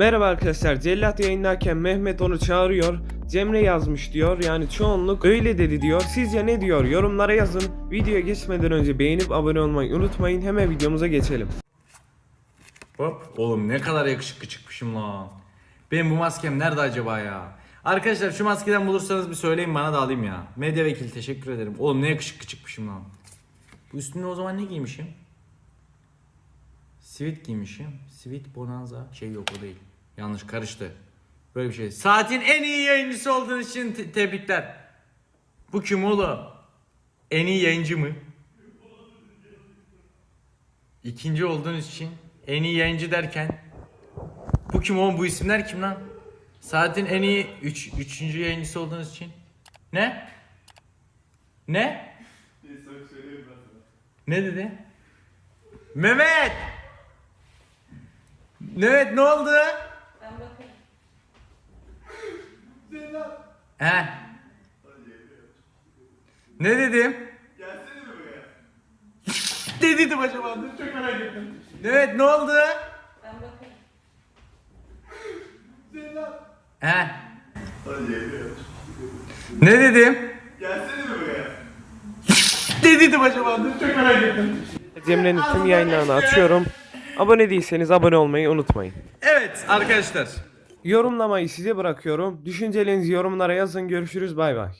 Merhaba arkadaşlar. Cellat yayındayken Mehmet onu çağırıyor. Cemre yazmış diyor. Yani çoğunluk öyle dedi diyor. Sizce ne diyor? Yorumlara yazın. Videoya geçmeden önce beğenip abone olmayı unutmayın. Hemen videomuza geçelim. Hop. Oğlum ne kadar yakışıklı çıkmışım lan. Benim bu maskem nerede acaba ya? Arkadaşlar şu maskeden bulursanız bir söyleyin bana da alayım ya. Medya vekili teşekkür ederim. Oğlum ne yakışıklı çıkmışım lan. Bu üstünde o zaman ne giymişim? Sweet giymişim. Sweet Bonanza. Şey yok o değil. Yanlış karıştı. Böyle bir şey. Saatin en iyi yayıncısı olduğun için te- tebrikler. Bu kim oğlum? En iyi yayıncı mı? İkinci olduğunuz için en iyi yayıncı derken bu kim oğlum bu isimler kim lan? Saatin en iyi üç, üçüncü yayıncısı olduğunuz için ne? Ne? Ne dedi? Mehmet! Mehmet ne oldu? He. Ne dedim? ne dedim acaba? Dur, Çok merak ettim. Evet ne oldu? He. Ne dedim? ne dedim acaba? Dur, Çok merak ettim. Cemre'nin tüm yayınlarını açıyorum. Abone değilseniz abone olmayı unutmayın. Evet arkadaşlar. Yorumlamayı size bırakıyorum. Düşüncelerinizi yorumlara yazın. Görüşürüz. Bay bay.